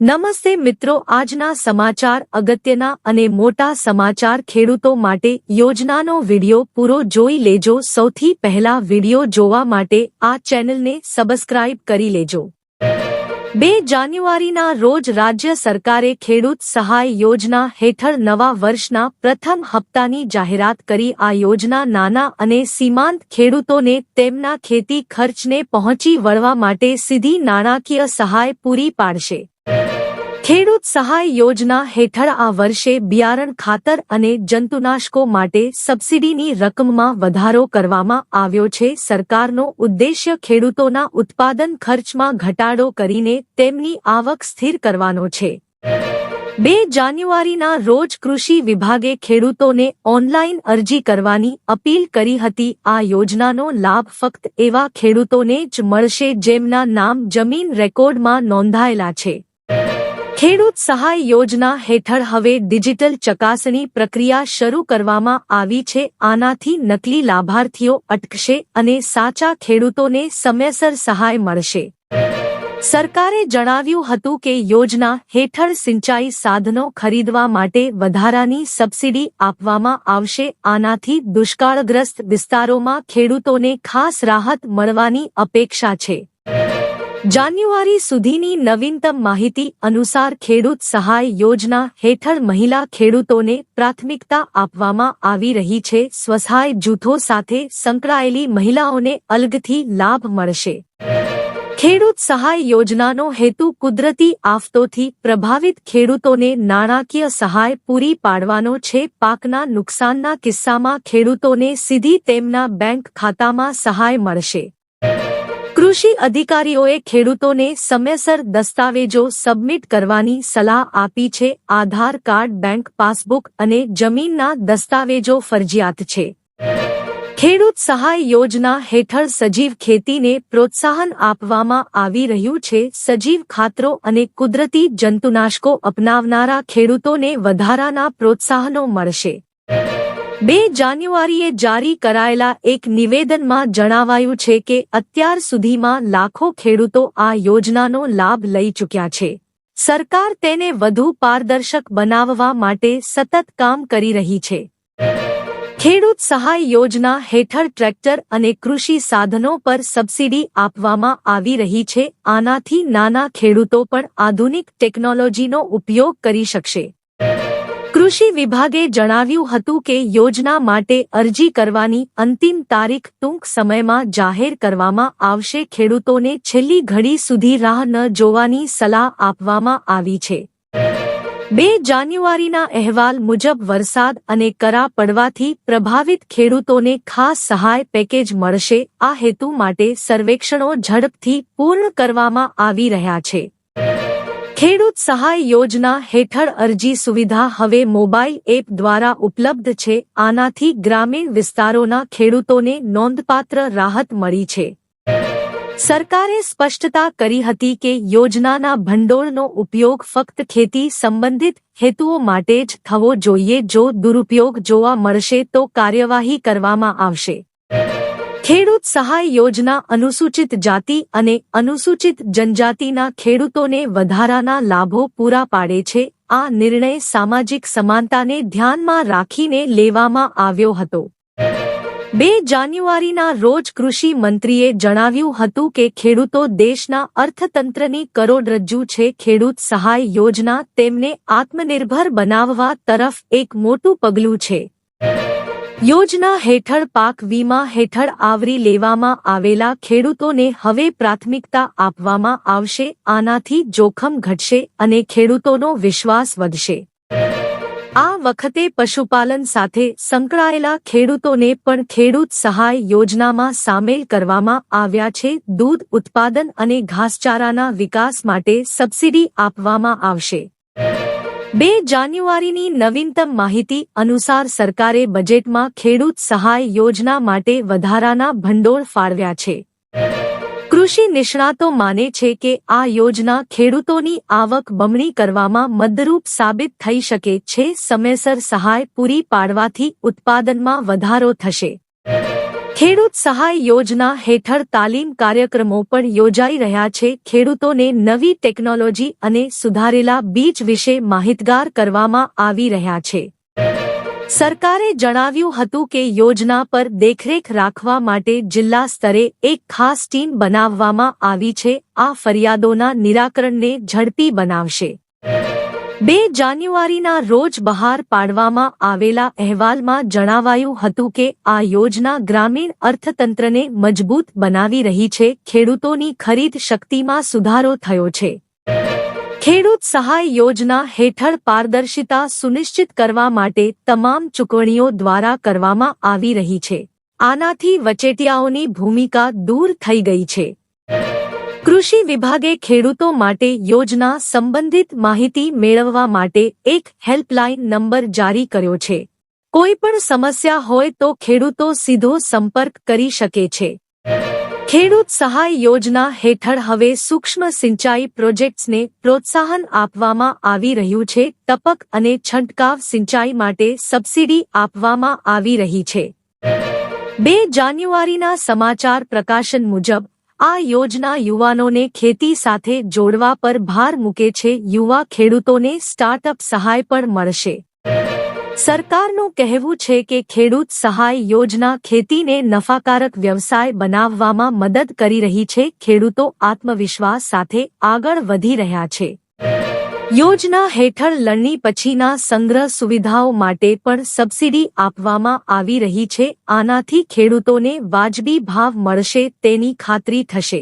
નમસ્તે મિત્રો, આજના સમાચાર અગત્યના અને મોટા સમાચાર ખેડૂતો માટે યોજનાનો વિડિયો પૂરો જોઈ લેજો. સૌથી પહેલા વિડિયો જોવા માટે આ ચેનલને સબસ્ક્રાઇબ કરી લેજો. બે જાન્યુઆરીના રોજ રાજ્ય સરકારે ખેડૂત સહાય યોજના હેઠળ નવા વર્ષના પ્રથમ હપ્તાની જાહેરાત કરી. આ યોજના નાના અને સીમાંત ખેડૂતોને તેમના ખેતી ખર્ચને પહોંચી વળવા માટે સીધી નાણાકીય સહાય પૂરી પાડશે. ખેડૂત સહાય યોજના હેઠળ આ વર્ષે બિયારણ ખાતર અને જંતુનાશકો માટે સબસિડીની રકમમાં વધારો કરવામાં આવ્યો છે. સરકારનો ઉદ્દેશ્ય ખેડૂતોના ઉત્પાદન ખર્ચમાં ઘટાડો કરીને તેમની આવક સ્થિર કરવાનો છે. બે જાન્યુઆરીના રોજ કૃષિ વિભાગે ખેડૂતોને ઓનલાઈન અરજી કરવાની અપીલ કરી હતી. આ યોજનાનો લાભ ફક્ત એવા ખેડૂતોને જ મળશે જેમના નામ જમીન રેકોર્ડમાં નોંધાયેલા છે. ખેડૂત સહાય યોજના હેઠળ હવે ડિજિટલ ચકાસણી પ્રક્રિયા શરૂ કરવામાં આવી છે. આનાથી નકલી લાભાર્થીઓ અટકશે અને સાચા ખેડૂતોને સમયસર સહાય મળશે. સરકારે જણાવ્યું હતું કે યોજના હેઠળ સિંચાઈ સાધનો ખરીદવા માટે વધારાની સબસિડી આપવામાં આવશે. આનાથી દુષ્કાળગ્રસ્ત વિસ્તારોમાં ખેડૂતોને ખાસ રાહત મળવાની અપેક્ષા છે. જાન્યુઆરી સુધીની નવીનતમ માહિતી અનુસાર ખેડૂત સહાય યોજના હેઠળ મહિલા ખેડૂતોને પ્રાથમિકતા આપવામાં આવી રહી છે. સ્વસહાય જૂથો સાથે સંકળાયેલી મહિલાઓને અલગથી લાભ મળશે. ખેડૂત સહાય યોજનાનો હેતુ કુદરતી આફતોથી પ્રભાવિત ખેડૂતોને નાણાકીય સહાય પૂરી પાડવાનો છે. પાકના નુકસાનના કિસ્સામાં ખેડૂતોને સીધી તેમના બેંક ખાતામાં સહાય મળશે. કૃષિ અધિકારીઓએ ખેડૂતોને સમયસર દસ્તાવેજો સબમિટ કરવાની સલાહ આપી છે, આધાર કાર્ડ, બેંક પાસબુક અને જમીનના દસ્તાવેજો ફરજિયાત છે. ખેડૂત સહાય યોજના હેઠળ સજીવ ખેતીને પ્રોત્સાહન આપવામાં આવી રહ્યું છે, સજીવ ખાતરો અને કુદરતી જંતુનાશકો અપનાવનારા ખેડૂતોને વધારાના પ્રોત્સાહનો મળશે. બે જાન્યુઆરીએ જારી કરાયેલા એક નિવેદનમાં જણાવાયું છે કે અત્યાર સુધીમાં લાખો ખેડૂતો આ યોજનાનો લાભ લઈ ચૂક્યા છે. સરકાર તેને વધુ પારદર્શક બનાવવા માટે સતત કામ કરી રહી છે. ખેડૂત સહાય યોજના હેઠળ ટ્રેક્ટર અને કૃષિ સાધનો પર સબસિડી આપવામાં આવી રહી છે. આનાથી નાના ખેડૂતો પણ આધુનિક ટેકનોલોજીનો ઉપયોગ કરી શકશે. કૃષિ વિભાગે જણાવ્યું હતું કે યોજના માટે અરજી કરવાની અંતિમ તારીખ ટૂંક સમયમાં જાહેર કરવામાં આવશે. ખેડૂતોને છેલ્લી ઘડી સુધી રાહ ન જોવાની સલાહ આપવામાં આવી છે. બે જાન્યુઆરીના અહેવાલ મુજબ વરસાદ અને કરા પડવાથી પ્રભાવિત ખેડૂતોને ખાસ સહાય પેકેજ મળશે. આ હેતુ માટે સર્વેક્ષણો ઝડપથી પૂર્ણ કરવામાં આવી રહ્યા છે. ખેડૂત સહાય યોજના હેઠળ અરજી સુવિધા હવે મોબાઈલ એપ દ્વારા ઉપલબ્ધ છે. આનાથી ગ્રામીણ વિસ્તારોના ખેડૂતોને નોંધપાત્ર રાહત મળી છે. સરકારે સ્પષ્ટતા કરી હતી કે યોજનાના ભંડોળનો ઉપયોગ ફક્ત ખેતી સંબંધિત હેતુઓ માટે જ થવો જોઈએ. જો દુરુપયોગ જોવા મળશે તો કાર્યવાહી કરવામાં આવશે. ખેડૂત સહાય યોજના અનુસૂચિત જાતિ અને અનુસૂચિત જનજાતિના ખેડૂતોને વધારાના લાભો પૂરા પાડે છે. આ નિર્ણય સામાજિક સમાનતાને ધ્યાનમાં રાખીને લેવામાં આવ્યો હતો. બે જાન્યુઆરીના રોજ કૃષિ મંત્રીએ જણાવ્યું હતું કે ખેડૂતો દેશના અર્થતંત્રની કરોડરજ્જુ છે. ખેડૂત સહાય યોજના તેમને આત્મનિર્ભર બનાવવા તરફ એક મોટું પગલું છે. યોજના હેઠળ પાક વીમા હેઠળ આવરી લેવામાં આવેલા ખેડૂતોને હવે પ્રાથમિકતા આપવામાં આવશે, આનાથી જોખમ ઘટશે અને ખેડૂતોનો વિશ્વાસ વધશે. આ વખતે પશુપાલન સાથે સંકળાયેલા ખેડૂતોને પણ ખેડૂત સહાય યોજનામાં સામેલ કરવામાં આવ્યા છે. દૂધ ઉત્પાદન અને ઘાસચારાના વિકાસ માટે સબસિડી આપવામાં આવશે. બે જાન્યુઆરીની નવીનતમ માહિતી અનુસાર સરકારે બજેટમાં ખેડૂત સહાય યોજના માટે વધારાના ભંડોળ ફાળવ્યા છે. કૃષિ નિષ્ણાતો માને છે કે આ યોજના ખેડૂતોની આવક બમણી કરવામાં મદરૂપ સાબિત થઈ શકે છે. સમયસર સહાય પૂરી પાડવાથી ઉત્પાદનમાં વધારો થશે. ખેડૂત સહાય યોજના હેઠળ તાલીમ કાર્યક્રમો પણ યોજાઈ રહ્યા છે. ખેડૂતોને નવી ટેકનોલોજી અને સુધારેલા બીજ વિશે માહિતગાર કરવામાં આવી રહ્યા છે. સરકારે જણાવ્યું હતું કે યોજના પર દેખરેખ રાખવા માટે જિલ્લા સ્તરે એક ખાસ ટીમ બનાવવામાં આવી છે. આ ફરિયાદોના નિરાકરણને ઝડપી બનાવશે. બે જાન્યુઆરીના રોજ બહાર પાડવામાં આવેલા અહેવાલમાં જણાવાયું હતું કે આ યોજના ગ્રામીણ અર્થતંત્રને મજબૂત બનાવી રહી છે, ખેડૂતોની ખરીદ શક્તિમાં સુધારો થયો છે. ખેડૂત સહાય યોજના હેઠળ પારદર્શિતા સુનિશ્ચિત કરવા માટે તમામ ચૂકવણીઓ દ્વારા કરવામાં આવી રહી છે. આનાથી વચેટિયાઓની ભૂમિકા દૂર થઈ ગઈ છે. કૃષિ વિભાગે ખેડૂતો માટે યોજના સંબંધિત માહિતી મેળવવા માટે એક હેલ્પલાઇન નંબર જારી કર્યો છે. કોઈ પણ સમસ્યા હોય તો ખેડૂતો સીધો સંપર્ક કરી શકે છે. ખેડૂત સહાય યોજના હેઠળ હવે સૂક્ષ્મ સિંચાઈ પ્રોજેક્ટ્સને પ્રોત્સાહન આપવામાં આવી રહ્યું છે. ટપક અને છંટકાવ સિંચાઈ માટે સબસિડી આપવામાં આવી રહી છે. બે જાન્યુઆરીના સમાચાર પ્રકાશન મુજબ આ યોજના યુવાનોને ખેતી સાથે જોડવા પર ભાર મૂકે છે. યુવા ખેડૂતોને સ્ટાર્ટઅપ સહાય પણ મળશે. સરકારનું કહેવું છે કે ખેડૂત સહાય યોજના ખેતીને નફાકારક વ્યવસાય બનાવવામાં મદદ કરી રહી છે. ખેડૂતો આત્મવિશ્વાસ સાથે આગળ વધી રહ્યા છે. યોજના હેઠળ લણણી પછીના સંગ્રહ સુવિધાઓ માટે પણ સબસિડી આપવામાં આવી રહી છે. આનાથી ખેડૂતોને વાજબી ભાવ મળશે તેની ખાતરી થશે.